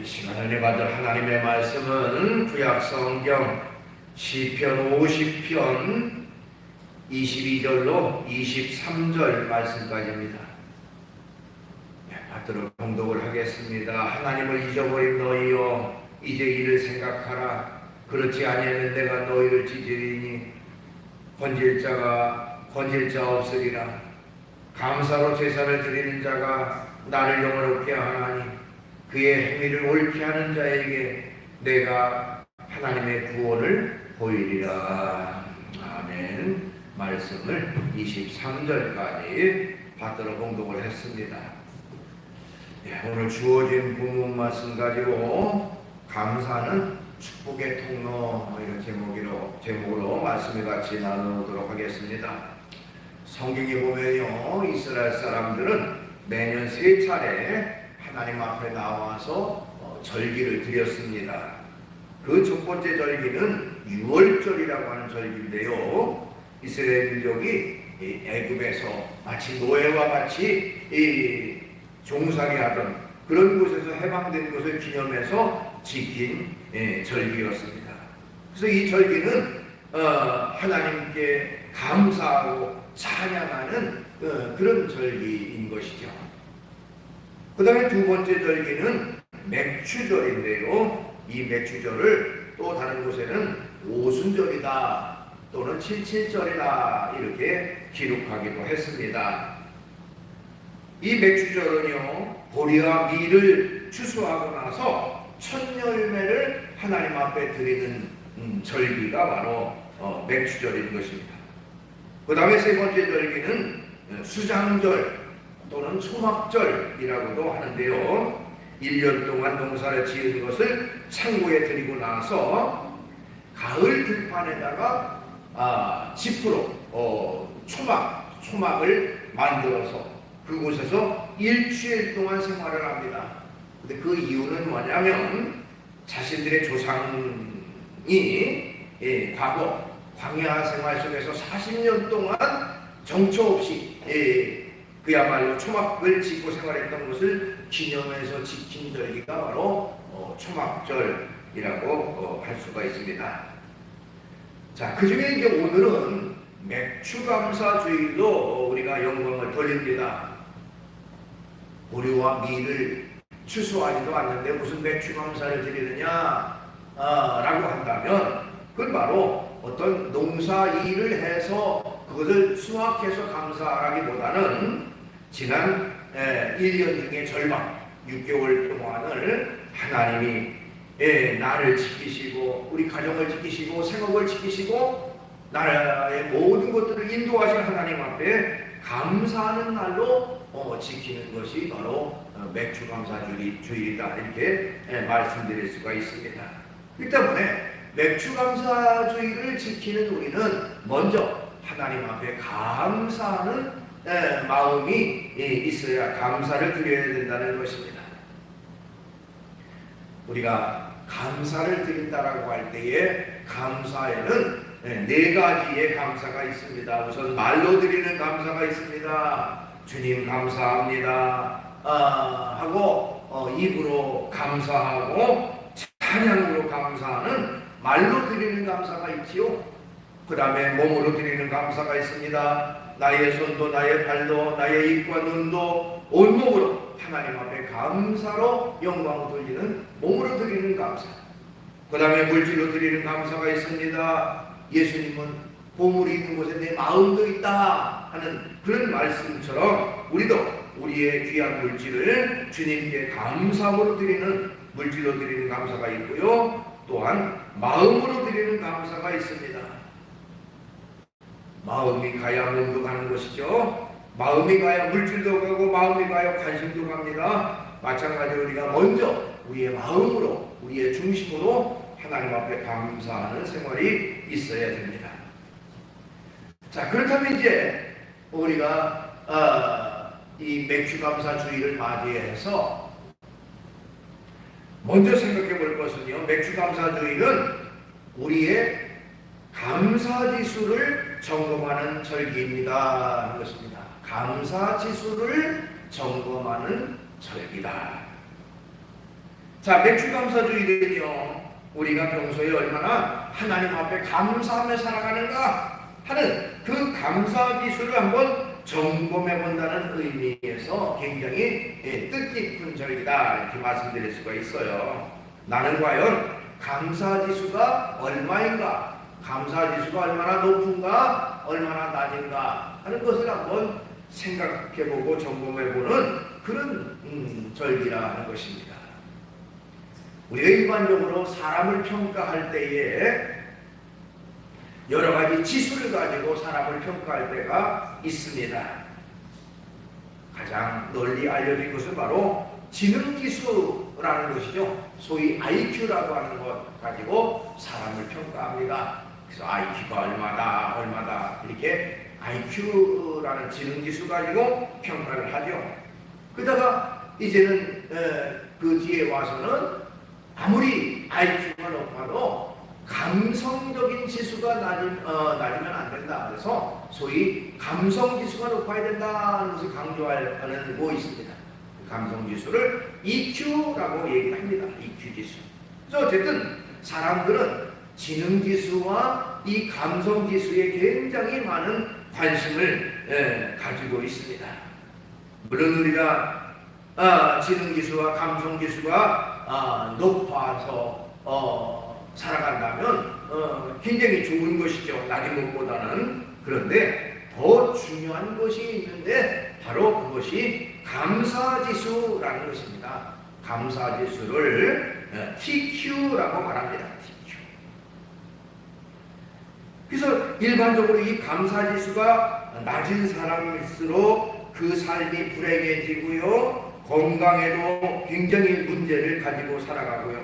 이 시간을 받을 하나님의 말씀은 구약 성경 시편 50편 22절로 23절 말씀까지입니다. 네, 받도록 봉독을 하겠습니다. 하나님을 잊어버린 너희여 이제 이를 생각하라. 그렇지 아니하면 내가 너희를 찢으리니 건질 자가 건질 자 없으리라. 감사로 제사를 드리는 자가 나를 영원롭게 하나니 그의 행위를 옳게 하는 자에게 내가 하나님의 구원을 보이리라. 아멘. 말씀을 23절까지 받들어 공독을 했습니다. 네, 오늘 주어진 본문 말씀 가지고 감사는 축복의 통로 이런 제목으로 제목으로 말씀을 같이 나누도록 하겠습니다. 성경에 보면요 이스라엘 사람들은 매년 세 차례 하나님 앞에 나와서 어, 절기를 드렸습니다. 그 첫 번째 절기는 6월절이라고 하는 절기인데요. 이스라엘 민족이 이 애굽에서 마치 노예와 같이 이 종살이 하던 그런 곳에서 해방된 것을 기념해서 지킨 예, 절기였습니다. 그래서 이 절기는 어, 하나님께 감사하고 찬양하는 어, 그런 절기인 것이죠. 그 다음에 두 번째 절기는 맥추절인데요. 이 맥추절을 또 다른 곳에는 오순절이다 또는 칠칠절이다 이렇게 기록하기도 했습니다. 이 맥추절은요 보리와 밀을 추수하고 나서 첫 열매를 하나님 앞에 드리는 음, 절기가 바로 어, 맥추절인 것입니다. 그 다음에 세 번째 절기는 어, 수장절 또는 소막절이라고도 하는데요. 1년 동안 농사를 지은 것을 창고에 들이고 나서 가을 들판에다가 아, 지프로 어, 초막, 초막을 만들어서 그곳에서 일주일 동안 생활을 합니다. 근데 그 이유는 뭐냐면 자신들의 조상이 예, 과거 광야 생활 속에서 40년 동안 정처 없이 예, 그야말로 초막을 짓고 생활했던 것을 기념해서 지킨 절기가 바로 어, 초막절이라고 어, 할 수가 있습니다. 자, 그 중에 이제 오늘은 맥추감사주일로 우리가 영광을 돌립니다. 보리와 밀을 추수하지도 않는데 무슨 맥추감사를 드리느냐? 아, 라고 한다면 그건 바로 어떤 농사 일을 해서 그것을 수확해서 감사하기보다는 지난 에, 1년 중에 절반 6개월 동안을 하나님이 예, 나를 지키시고 우리 가정을 지키시고 생업을 지키시고 나라의 모든 것들을 인도하신 하나님 앞에 감사하는 날로 어, 지키는 것이 바로 어, 맥주 감사 주일 주일이다 이렇게 예, 말씀드릴 수가 있습니다. 그렇기 때문에 맥주 감사 주일을 지키는 우리는 먼저 하나님 앞에 감사하는 예, 마음이 예, 있어야 감사를 드려야 된다는 것입니다. 우리가 감사를 드린다라고 할 때에 감사에는 예, 네 가지의 감사가 있습니다. 우선 말로 드리는 감사가 있습니다. 주님 감사합니다. 아, 하고 어, 입으로 감사하고 찬양으로 감사하는 말로 드리는 감사가 있지요. 그 다음에 몸으로 드리는 감사가 있습니다. 나의 손도 나의 발도 나의 입과 눈도 온몸으로 하나님 앞에 감사로 영광을 돌리는 몸으로 드리는 감사. 그 다음에 물질로 드리는 감사가 있습니다. 예수님은 보물이 있는 곳에 내 마음도 있다 하는 그런 말씀처럼 우리도 우리의 귀한 물질을 주님께 감사로 드리는 물질로 드리는 감사가 있고요. 또한 마음으로 드리는 감사가 있습니다. 마음이 가야 몸도 가는 것이죠. 마음이 가야 물질도 가고 마음이 가야 관심도 갑니다. 마찬가지로 우리가 먼저 우리의 마음으로 우리의 중심으로 하나님 앞에 감사하는 생활이 있어야 됩니다. 자 그렇다면 이제 우리가 어, 이 맥주 감사 주의를 맞이해서 먼저 생각해 볼 것은요. 맥주 감사 주의는 우리의 감사 지수를 점검하는 절기입니다. 하는 것입니다. 감사 지수를 점검하는 절기다. 자, 맥주감사주일은요, 우리가 평소에 얼마나 하나님 앞에 감사하며 살아가는가 하는 그 감사 기술을 한번 점검해 본다는 의미에서 굉장히 예, 뜻깊은 절기다 이렇게 말씀드릴 수가 있어요. 나는 과연 감사 지수가 얼마인가? 감사 지수가 얼마나 높은가? 얼마나 낮은가? 하는 것을 한번 생각해 보고 점검해 보는 그런 음, 절기라는 것입니다. 우리가 일반적으로 사람을 평가할 때에 여러 가지 지수를 가지고 사람을 평가할 때가 있습니다. 가장 널리 알려진 것은 바로 지능지수라는 것이죠. 소위 IQ라고 하는 것 가지고 사람을 평가합니다. 그래서 IQ가 얼마다, 얼마다 이렇게 IQ라는 지능지수 가지고 평가를 하죠. 그러다가 이제는 에, 그 뒤에 와서는 아무리 IQ가 높아도 감성적인 지수가 낮으면, 어, 낮으면 안 된다. 그래서 소위 감성 지수가 높아야 된다는 것을 강조하는 거 있습니다. 그 감성 지수를 EQ라고 얘기합니다. EQ 지수. 그래서 어쨌든 사람들은 지능 지수와 이 감성 지수에 굉장히 많은 관심을 예, 가지고 있습니다. 물론 우리가 아, 지능 지수와 감성 지수가 아, 높아서 어, 살아간다면 어, 굉장히 좋은 것이죠. 낮은 것보다는 그런데 더 중요한 것이 있는데 바로 그것이 감사지수라는 것입니다. 감사지수를 어, TQ라고 말합니다. 그래서 일반적으로 이 감사지수가 낮은 사람일수록 그 삶이 불행해지고요. 건강에도 굉장히 문제를 가지고 살아가고요.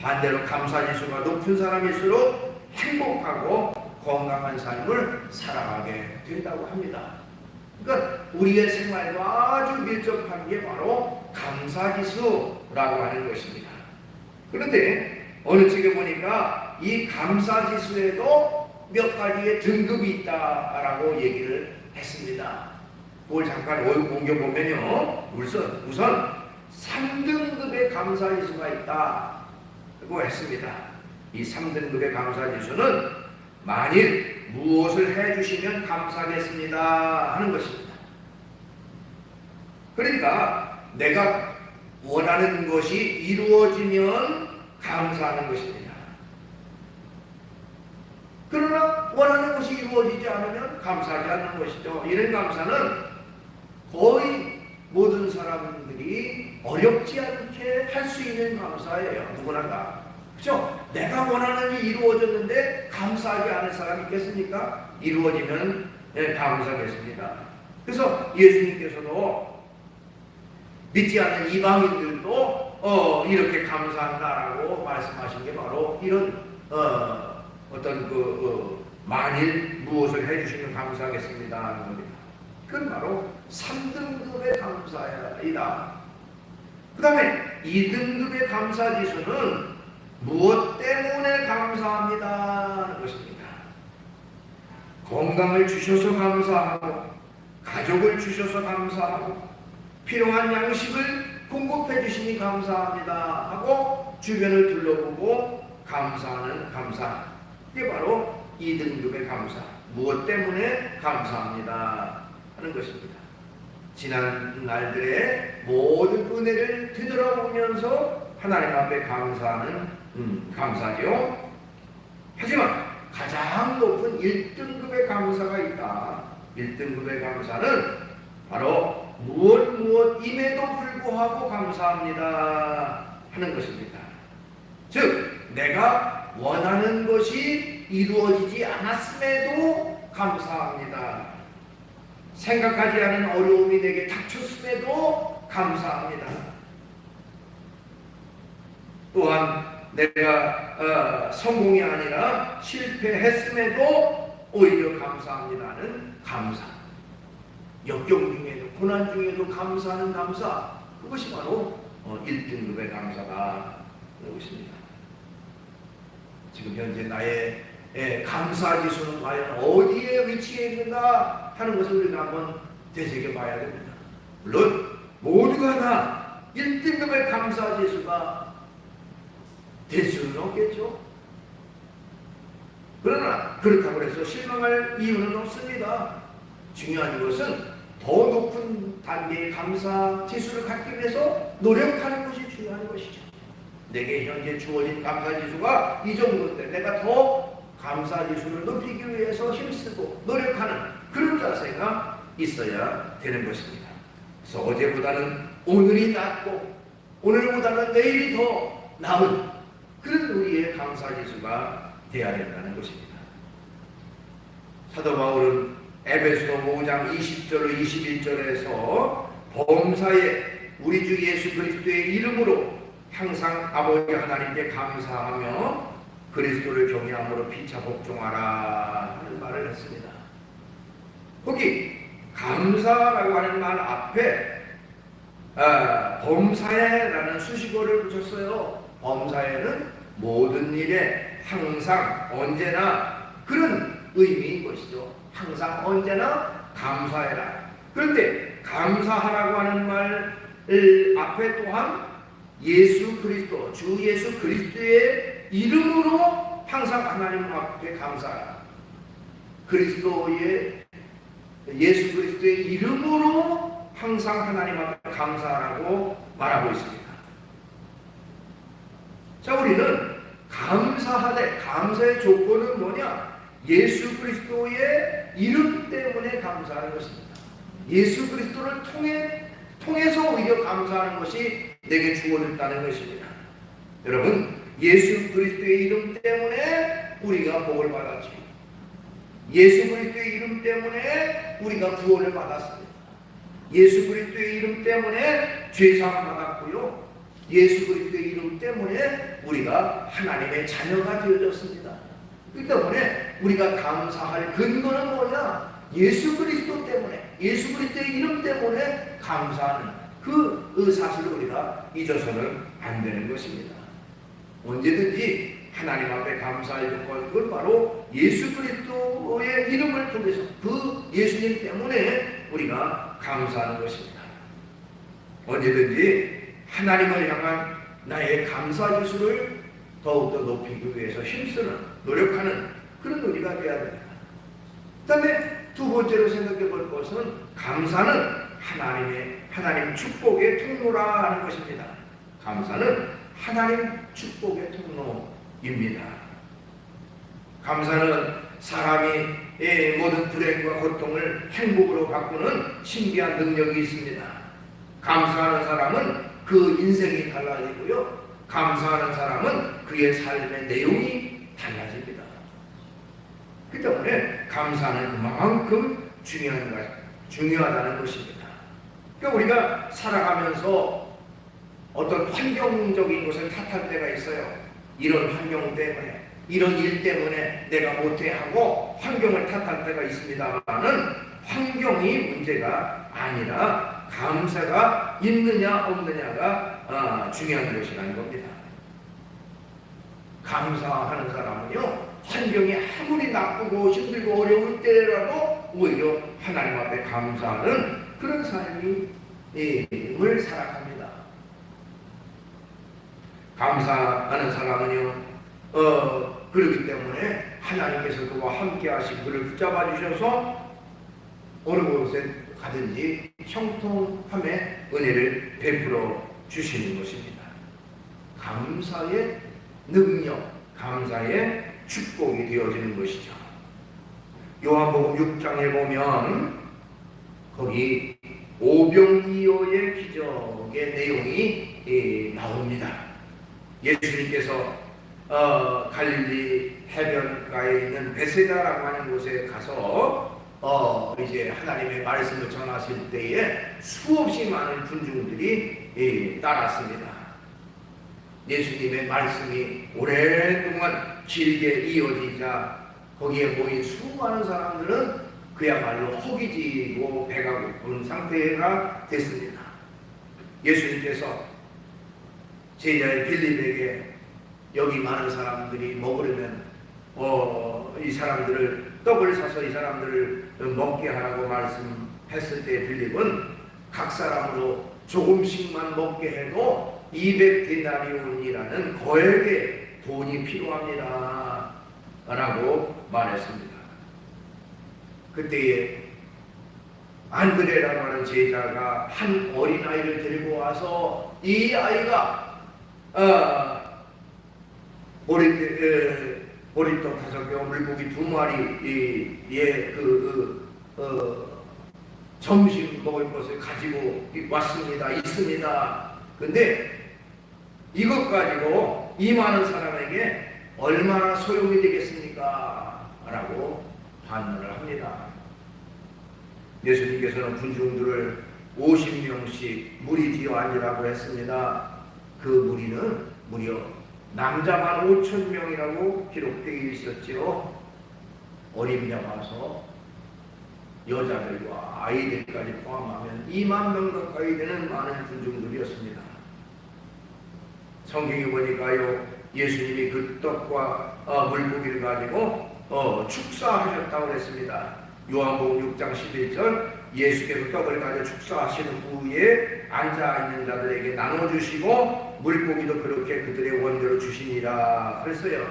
반대로 감사지수가 높은 사람일수록 행복하고 건강한 삶을 살아가게 된다고 합니다. 그러니까 우리의 생활과 아주 밀접한 게 바로 감사지수라고 하는 것입니다. 그런데 어느 책에 보니까 이 감사지수에도 몇 가지의 등급이 있다라고 얘기를 했습니다. 그걸 잠깐 옮겨보면요. 우선, 우선 3등급의 감사지수가 있다고 했습니다. 이 3등급의 감사지수는 만일 무엇을 해주시면 감사하겠습니다 하는 것입니다. 그러니까 내가 원하는 것이 이루어지면 감사하는 것입니다. 그러나 원하는 것이 이루어지지 않으면 감사하지 않는 것이죠. 이런 감사는 거의 모든 사람들이 어렵지 않게 할 수 있는 감사예요. 누구나 다. 그렇죠? 내가 원하는 일이 이루어졌는데 감사하지 않을 사람이 있겠습니까? 이루어지면 네, 감사하겠습니다. 그래서 예수님께서도 믿지 않는 이방인들도 어, 이렇게 감사한다라고 말씀하신 게 바로 이런 어, 어떤 그 어, 만일 무엇을 해주시면 감사하겠습니다 하는 겁니다. 그건 바로 3등급의 감사이다. 그 다음에 2등급의 감사 지수는 무엇 때문에 감사합니다 하는 것입니다. 건강을 주셔서 감사하고 가족을 주셔서 감사하고 필요한 양식을 공급해 주시니 감사합니다 하고 주변을 둘러보고 감사하는 감사 이게 바로 2등급의 감사 무엇 때문에 감사합니다 하는 것입니다. 지난 날들의 모든 은혜를 되돌아보면서 하나님 앞에 감사하는 음, 감사죠. 하지만 가장 높은 1등급의 감사가 있다. 1등급의 감사는 바로 무엇 무엇임에도 불구하고 감사합니다 하는 것입니다. 즉 내가 원하는 것이 이루어지지 않았음에도 감사합니다. 생각하지 않은 어려움이 내게 닥쳤음에도 감사합니다. 또한 내가 어, 성공이 아니라 실패했음에도 오히려 감사합니다는 감사. 역경 중에도 고난 중에도 감사하는 감사. 그것이 바로 어, 1등급의 감사가 되고 있습니다. 지금 현재 나의 예, 감사 지수는 과연 어디에 위치해 있는가 하는 것을 우리가 한번 되새겨 봐야 됩니다. 물론 모두가 다 1등급의 감사 지수가 될 수는 없겠죠. 그러나 그렇다고 해서 실망할 이유는 없습니다. 중요한 것은 더 높은 단계의 감사 지수를 갖기 위해서 노력하는 것이 중요한 것이죠. 내게 현재 주어진 감사 지수가 이 정도인데 내가 더 감사 지수를 높이기 위해서 힘쓰고 노력하는 그런 자세가 있어야 되는 것입니다. 그래서 어제보다는 오늘이 낫고 오늘보다는 내일이 더 나은 그런 우리의 감사 지수가 되어야 된다는 것입니다. 사도 바울은 에베소 5장 20절로 21절에서 범사에 우리 주 예수 그리스도의 이름으로 항상 아버지 하나님께 감사하며 그리스도를 경외함으로 피차 복종하라 하는 말을 했습니다. 거기 감사라고 하는 말 앞에 아, 범사에라는 수식어를 붙였어요. 범사에는 모든 일에 항상 언제나 그런 의미인 것이죠. 항상 언제나 감사해라. 그런데 감사하라고 하는 말 앞에 또한 예수 그리스도, 주 예수 그리스도의 이름으로 항상 하나님 앞에 감사하라. 그리스도의 예수 그리스도의 이름으로 항상 하나님 앞에 감사하라고 말하고 있습니다. 자, 우리는 감사하되 감사의 조건은 뭐냐? 예수 그리스도의 이름 때문에 감사하는 것입니다. 예수 그리스도를 통해 통해서 오히려 감사하는 것이 내게 주어졌다는 것입니다. 여러분, 예수 그리스도의 이름 때문에 우리가 복을 받았지. 예수 그리스도의 이름 때문에 우리가 구원을 받았습니다. 예수 그리스도의 이름 때문에 죄사함 받았고요. 예수 그리스도의 이름 때문에 우리가 하나님의 자녀가 되어졌습니다. 그렇기 때문에 우리가 감사할 근거는 뭐냐? 예수 그리스도 때문에, 예수 그리스도의 이름 때문에 감사하는 그, 그 사실을 우리가 잊어서는 안 되는 것입니다. 언제든지 하나님 앞에 감사할 조건, 그건 바로 예수 그리스도의 이름을 통해서 그 예수님 때문에 우리가 감사하는 것입니다. 언제든지 하나님을 향한 나의 감사 지수를 더욱더 높이기 위해서 힘쓰는, 노력하는 그런 우리가 되어야 됩니다. 그 다음에 두 번째로 생각해 볼 것은 감사는 하나님의, 하나님 축복의 통로라 하는 것입니다. 감사는 하나님 축복의 통로입니다. 감사는 사람이 모든 불행과 고통을 행복으로 바꾸는 신비한 능력이 있습니다. 감사하는 사람은 그 인생이 달라지고요. 감사하는 사람은 그의 삶의 내용이 달라집니다. 그 때문에 감사는 그만큼 중요한 것, 중요하다는 것입니다. 그러니까 우리가 살아가면서 어떤 환경적인 것을 탓할 때가 있어요. 이런 환경 때문에, 이런 일 때문에 내가 못해 하고 환경을 탓할 때가 있습니다만은 환경이 문제가 아니라 감사가 있느냐 없느냐가 아, 중요한 것이라는 겁니다. 감사하는 사람은요 환경이 아무리 나쁘고 힘들고 어려울 때라도 오히려 하나님 앞에 감사하는 그런 삶을 살아갑니다. 감사하는 사람은요 어 그렇기 때문에 하나님께서 그와 함께 하신 그를 붙잡아 주셔서 어느 곳에 가든지 형통함의 은혜를 베풀어 주시는 것입니다. 감사의 능력, 감사의 축복이 되어지는 것이죠. 요한복음 6장에 보면 거기 오병이어의 기적의 내용이 예, 나옵니다. 예수님께서 어, 갈릴리 해변가에 있는 베세다라고 하는 곳에 가서 어, 이제 하나님의 말씀을 전하실 때에 수없이 많은 군중들이 예, 따랐습니다. 예수님의 말씀이 오랫동안 길게 이어지자 거기에 모인 수많은 사람들은 그야말로 허기지고 배가 고픈 상태가 됐습니다. 예수님께서 제자의 빌립에게 여기 많은 사람들이 먹으려면 어, 이 사람들을 떡을 사서 이 사람들을 먹게 하라고 말씀했을 때 빌립은 각 사람으로 조금씩만 먹게 해도 200디나리온이라는 거액의 돈이 필요합니다. 라고 말했습니다. 그때에 안드레라고 하는 제자가 한 어린아이를 데리고 와서 이 아이가 어, 보리떡 다섯 개, 물고기 두 마리, 예, 그, 그 어, 점심 먹을 것을 가지고 왔습니다. 있습니다. 근데 이것 가지고 이 많은 사람에게 얼마나 소용이 되겠습니까? 라고 반문을 합니다. 예수님께서는 군중들을 50명씩 무리지어 앉으라고 했습니다. 그 무리는 무려 남자만 5천 명이라고 기록되어 있었지요. 어림잡 와서 여자들과 아이들까지 포함하면 2만 명 가까이 되는 많은 군중들이었습니다. 성경에 보니까요, 예수님이 그 떡과 어, 물고기를 가지고 어, 축사하셨다고 했습니다. 요한복음 6장 11절 예수께서 떡을 가져 축사하신 후에 앉아 있는 자들에게 나눠 주시고 물고기도 그렇게 그들의 원대로 주시니라 그랬어요.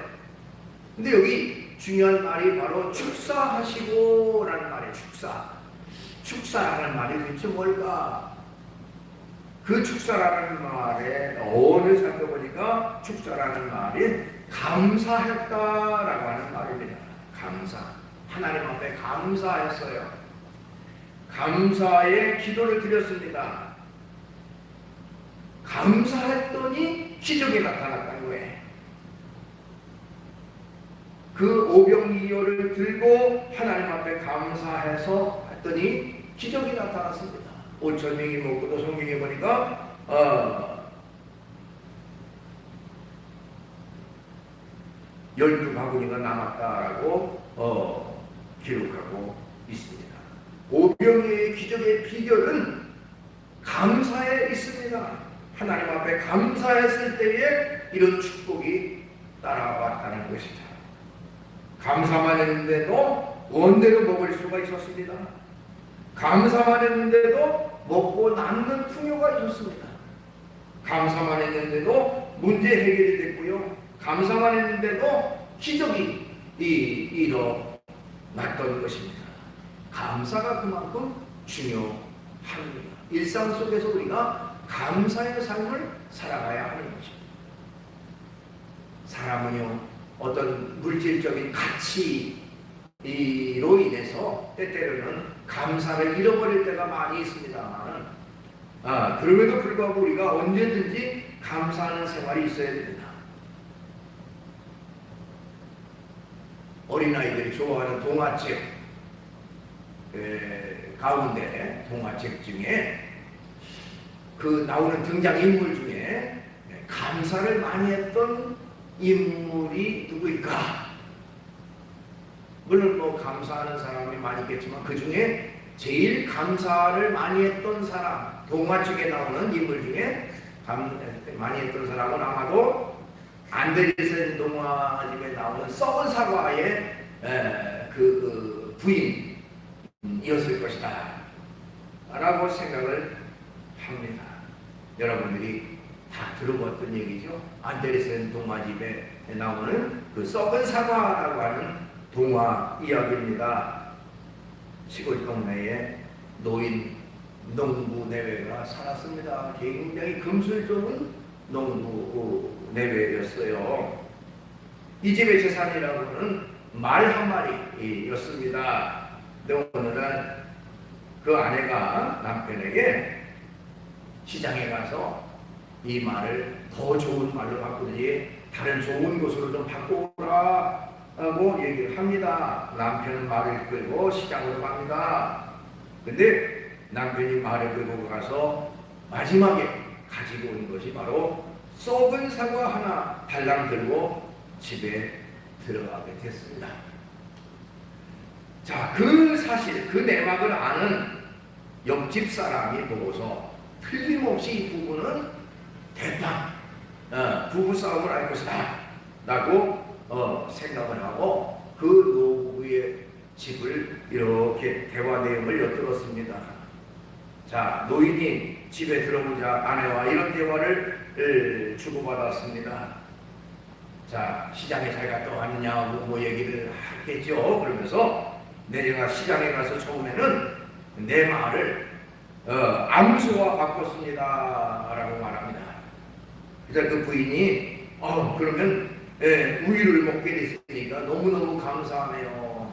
근데 여기 중요한 말이 바로 축사하시고라는 말이에요. 축사. 축사라는 말이 도대체 뭘까? 그 축사라는 말의 어원을 살펴보니까 축사라는 말이 감사했다라고 하는 말입니다. 감사. 하나님 앞에 감사했어요. 감사의 기도를 드렸습니다. 감사했더니 기적이 나타났다는 거예요. 그 오병이어를 들고 하나님 앞에 감사해서 했더니 기적이 나타났습니다. 5천 명이 먹고 또 성경에 보니까 어, 열두 바구니가 남았다라고 어, 기록하고 있습니다. 오병이의 기적의 비결은 감사에 있습니다. 하나님 앞에 감사했을 때에 이런 축복이 따라왔다는 것이죠. 감사만 했는데도 원대로 먹을 수가 있었습니다. 감사만 했는데도 먹고 남는 풍요가 있었습니다. 감사만 했는데도 문제 해결이 됐고요. 감사만 했는데도 기적이 이, 일어났던 것입니다. 감사가 그만큼 중요합니다. 일상 속에서 우리가 감사의 삶을 살아가야 하는 것입니다. 사람은요, 어떤 물질적인 가치로 인해서 때때로는 감사를 잃어버릴 때가 많이 있습니다만, 아, 그럼에도 불구하고 우리가 언제든지 감사하는 생활이 있어야 됩니다. 어린아이들이 좋아하는 동화책 에, 가운데 동화책 중에 그 나오는 등장 인물 중에 감사를 많이 했던 인물이 누구일까? 물론 뭐 감사하는 사람이 많이 있겠지만 그 중에 제일 감사를 많이 했던 사람 동화 책에 나오는 인물 중에 감, 많이 했던 사람은 아마도 안데르센 동화집에 나오는 썩은 사과의 에, 그, 그 부인이었을 것이다. 라고 생각을 합니다. 여러분들이 다 들어봤던 얘기죠? 안데르센 동화집에 나오는 그 썩은 사과라고 하는 동화 이야기입니다. 시골 동네에 노인 농부 내외가 살았습니다. 굉장히 금술 좋은 농부 내외였어요. 이 집의 재산이라고는 말 한 마리였습니다. 근데 어느 날 그 아내가 남편에게 시장에 가서 이 말을 더 좋은 말로 바꾸든지 다른 좋은 곳으로 좀 바꾸라 하고 얘기를 합니다. 남편은 말을 끌고 시장으로 갑니다. 근데 남편이 말을 끌고 가서 마지막에 가지고 온 것이 바로 썩은 사과 하나 달랑 들고 집에 들어가게 됐습니다. 자, 그 사실, 그 내막을 아는 옆집 사람이 보고서 틀림없이 이 부부는 대판, 어, 부부 싸움을 할 것이다. 라고 어, 생각을 하고 그 노부의 집을 이렇게 대화 내용을 엿들었습니다. 자, 노인이 집에 들어오자 아내와 이런 대화를 에, 주고받았습니다. 자, 시장에 잘 갔다 왔냐고 뭐 얘기를 하겠죠. 그러면서 내가 시장에 가서 처음에는 내 말을 어, 암수와 바꿨습니다. 라고 말합니다. 그래서 그 부인이 어, 그러면 예, 우유를 먹게 됐으니까 너무너무 감사하네요.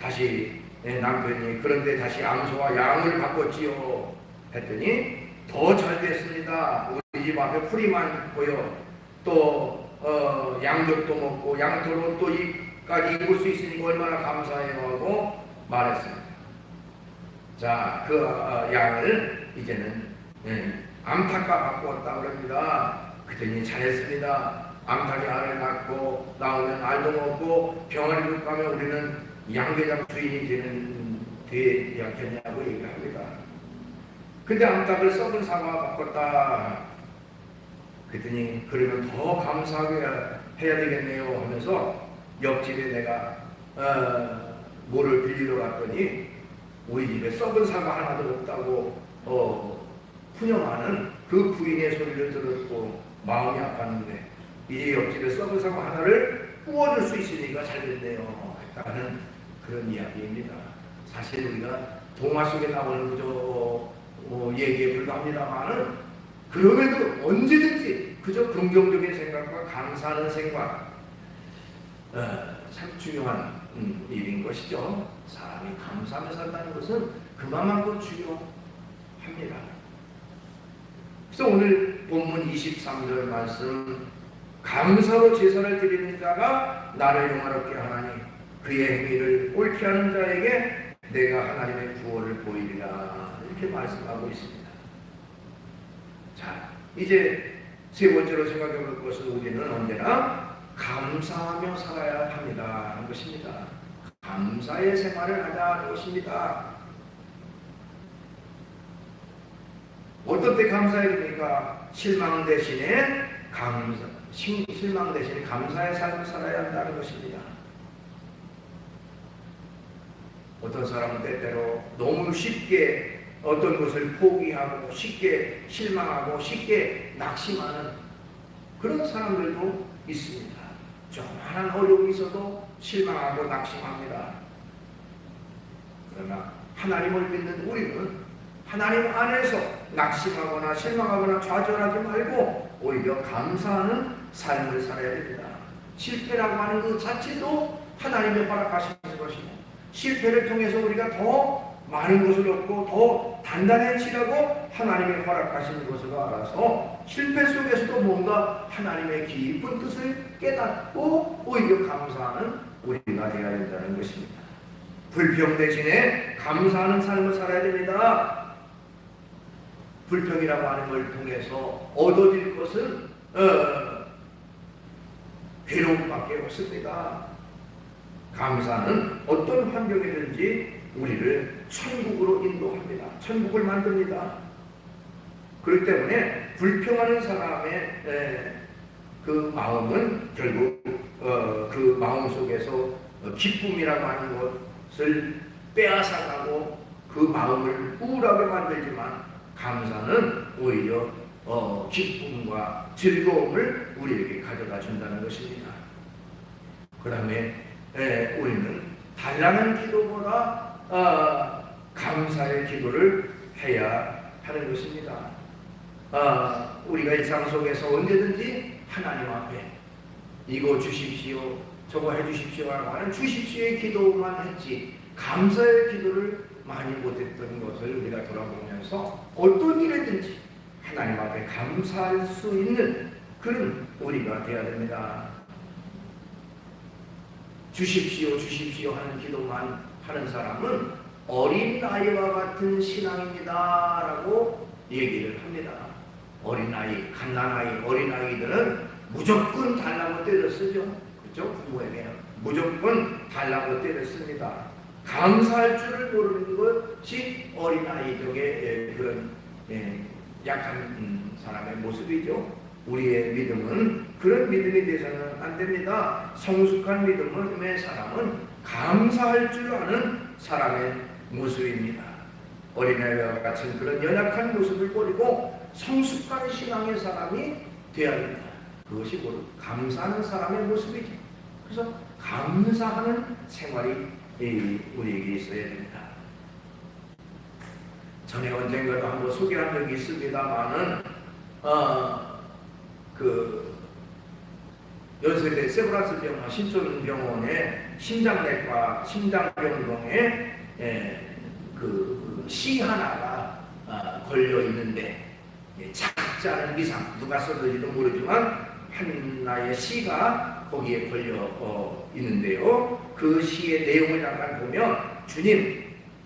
다시 예, 남편이 그런데 다시 암소와 양을 바꿨지요. 했더니 더 잘 됐습니다. 우리 집 앞에 풀이만 보여. 또 어, 양족도 먹고 양토로 또 입까지 입을 수 있으니까 얼마나 감사해요 하고 말했습니다. 자, 그 어, 양을 이제는 예, 암탉과 바꾸었다 그럽니다. 그랬더니 잘했습니다. 암탉이 알을 낳고 나오면 알도 먹고 병아리도 가면 우리는 양계장 주인이 되는 되야겠냐고 얘기를 합니다. 근데 암탉을 썩은 사과 바꿨다. 그랬더니 그러면 더 감사하게 해야 되겠네요 하면서 옆집에 내가 어, 뭐를 빌리러 갔더니 우리 집에 썩은 사과 하나도 없다고 어, 푸념하는 그 부인의 소리를 들었고 마음이 아팠는데 이제 옆집에 썩은 사과 하나를 구워줄 수 있으니까 잘 됐네요 라는 그런 이야기입니다 사실 우리가 동화 속에 나오는 그저 어, 얘기에 불과합니다만은 그럼에도 언제든지 그저 긍정적인 생각과 감사하는 생각 어, 참 중요한 음, 일인 것이죠. 사람이 감사하며 산다는 것은 그만큼 중요합니다. 그래서 오늘 본문 23절 말씀 감사로 제사를 드리는 자가 나를 영화롭게 하나니 그의 행위를 옳게 하는 자에게 내가 하나님의 구원을 보이리라 이렇게 말씀하고 있습니다. 자, 이제 세 번째로 생각해 볼 것은 우리는 언제나 감사하며 살아야 합니다. 하는 것입니다. 감사의 생활을 하자는 것입니다. 어떤 때 감사해야 됩니까? 실망 대신에 감사, 신- 실망 대신에 감사의 삶을 살아야 한다는 것입니다. 어떤 사람은 때때로 너무 쉽게 어떤 것을 포기하고 쉽게 실망하고 쉽게 낙심하는 그런 사람들도 있습니다. 조그마한 어려움이 있어도 실망하고 낙심합니다. 그러나 하나님을 믿는 우리는 하나님 안에서 낙심하거나 실망하거나 좌절하지 말고 오히려 감사하는 삶을 살아야 됩니다. 실패라고 하는 그 자체도 하나님의 허락하시는 것이고 실패를 통해서 우리가 더 많은 것을 얻고 더 단단해지라고 하나님의 허락하시는 것을 알아서 실패 속에서도 뭔가 하나님의 깊은 뜻을 깨닫고 오히려 감사하는 우리가 되어야 된다는 것입니다. 불평 대신에 감사하는 삶을 살아야 됩니다. 불평이라고 하는 걸 통해서 얻어질 것은 어, 괴로움밖에 없습니다. 감사는 어떤 환경이든지 우리를 천국으로 인도합니다. 천국을 만듭니다. 그렇기 때문에 불평하는 사람의 에, 그 마음은 결국 어, 그 마음 속에서 어, 기쁨이라고 하는 것을 빼앗아가고 그 마음을 우울하게 만들지만 감사는 오히려 어, 기쁨과 즐거움을 우리에게 가져다 준다는 것입니다. 그 다음에 우리는 달라는 기도보다 어, 감사의 기도를 해야 하는 것입니다. 어, 우리가 일상 속에서 언제든지 하나님 앞에 이거 주십시오, 저거 해주십시오 하는 주십시오의 기도만 했지 감사의 기도를 많이 못했던 것을 우리가 돌아보면서 어떤 일에든지 하나님 앞에 감사할 수 있는 그런 우리가 되어야 됩니다. 주십시오, 주십시오 하는 기도만 하는 사람은 어린 아이와 같은 신앙입니다 라고 얘기를 합니다. 어린 아이, 갓난 아이, 어린 아이들은 무조건 달라고 때려 쓰죠. 그죠? 부모에게 무조건 달라고 때려 씁니다. 감사할 줄을 모르는 것이 어린 아이족의 그런 예, 약한 음, 사람의 모습이죠. 우리의 믿음은 그런 믿음이 되서는 안 됩니다. 성숙한 믿음의 사람은 감사할 줄 아는 사람의 모습입니다. 어린애와 같은 그런 연약한 모습을 버리고 성숙한 신앙의 사람이 되어야 됩니다. 그것이 바로 감사하는 사람의 모습이죠. 그래서 감사하는 생활이 이 우리에게 있어야 됩니다. 전에 언젠가도 한번 소개한 적이 있습니다만은 어, 그 연세대 세브란스 병원 신촌병원의 심장내과 심장병동에 예, 그시 하나가 아, 걸려 있는데 예, 작지 않은 미상 누가 써든지도 모르지만 하나의 시가 거기에 걸려 어, 있는데요. 그 시의 내용을 잠깐 보면 주님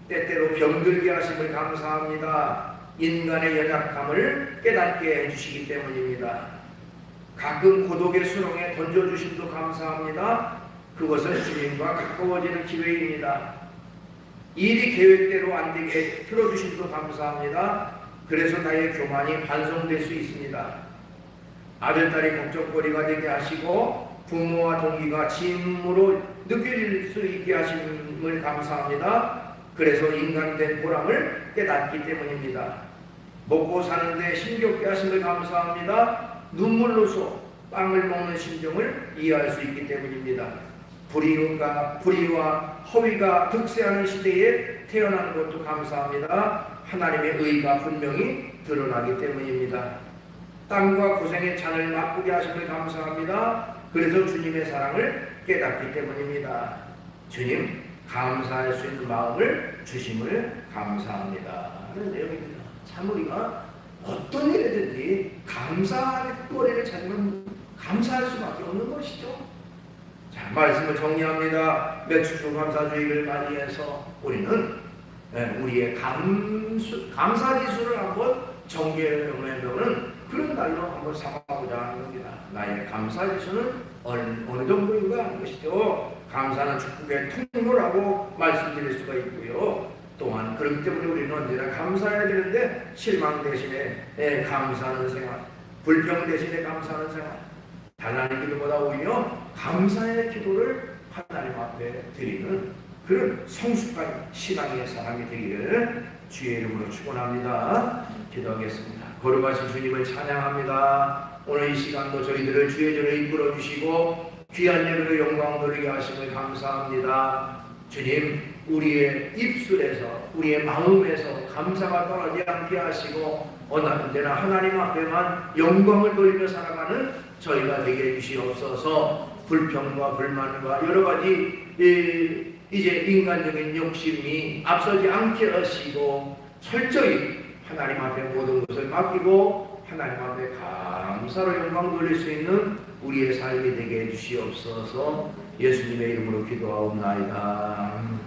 때때로 병들게 하심을 감사합니다. 인간의 연약함을 깨닫게 해주시기 때문입니다. 가끔 고독의 수렁에 던져주심도 감사합니다. 그것은 주님과 가까워지는 기회입니다. 일이 계획대로 안 되게 틀어주심도 감사합니다. 그래서 나의 교만이 반성될 수 있습니다. 아들 딸이 걱정거리가 되게 하시고 부모와 동기가 짐으로 느낄 수 있게 하심을 감사합니다. 그래서 인간된 보람을 깨닫기 때문입니다. 먹고 사는데 힘겹게 하심을 감사합니다. 눈물로서 빵을 먹는 심정을 이해할 수 있기 때문입니다. 불의가 불의와 허위가 득세하는 시대에 태어난 것도 감사합니다. 하나님의 의가 분명히 드러나기 때문입니다. 땀과 고생의 잔을 맛보게 하심을 감사합니다. 그래서 주님의 사랑을 깨닫기 때문입니다. 주님 감사할 수 있는 마음을 주심을 감사합니다. 하는 내용입니다. 참 우리가 어떤 일이든지 감사할 거리를 찾으면 감사할 수밖에 없는 것이죠. 자, 말씀을 정리합니다. 매출 감사주의를 맞이해서 우리는 예, 우리의 감수, 감사지수를 한번 정개해보는 그런 날로 한번 삼아보자 하는 겁니다. 나의 감사지수는 어느, 어느 정도인가 하는 것이죠. 감사는 축복의 통로라고 말씀드릴 수가 있고요. 또한 그렇기 때문에 우리는 언제나 감사해야 되는데 실망 대신에 예, 감사하는 생활, 불평 대신에 감사하는 생활, 달라는 기도보다 오히려 감사의 기도를 하나님 앞에 드리는 그런 성숙한 신앙의 사람이 되기를 주의 이름으로 축원합니다. 기도하겠습니다. 거룩하신 주님을 찬양합니다. 오늘 이 시간도 저희들을 주의 전에 이끌어 주시고 귀한 예배로 영광 돌리게 하심을 감사합니다. 주님, 우리의 입술에서, 우리의 마음에서 감사가 않게 하시고 어느 때나 하나님 앞에만 영광을 돌리며 살아가는 저희가 되게 해주시옵소서. 불평과 불만과 여러 가지 이, 이제 인간적인 욕심이 앞서지 않게 하시고 철저히 하나님 앞에 모든 것을 맡기고 하나님 앞에 감사로 영광 돌릴 수 있는 우리의 삶이 되게 해주시옵소서. 예수님의 이름으로 기도하옵나이다.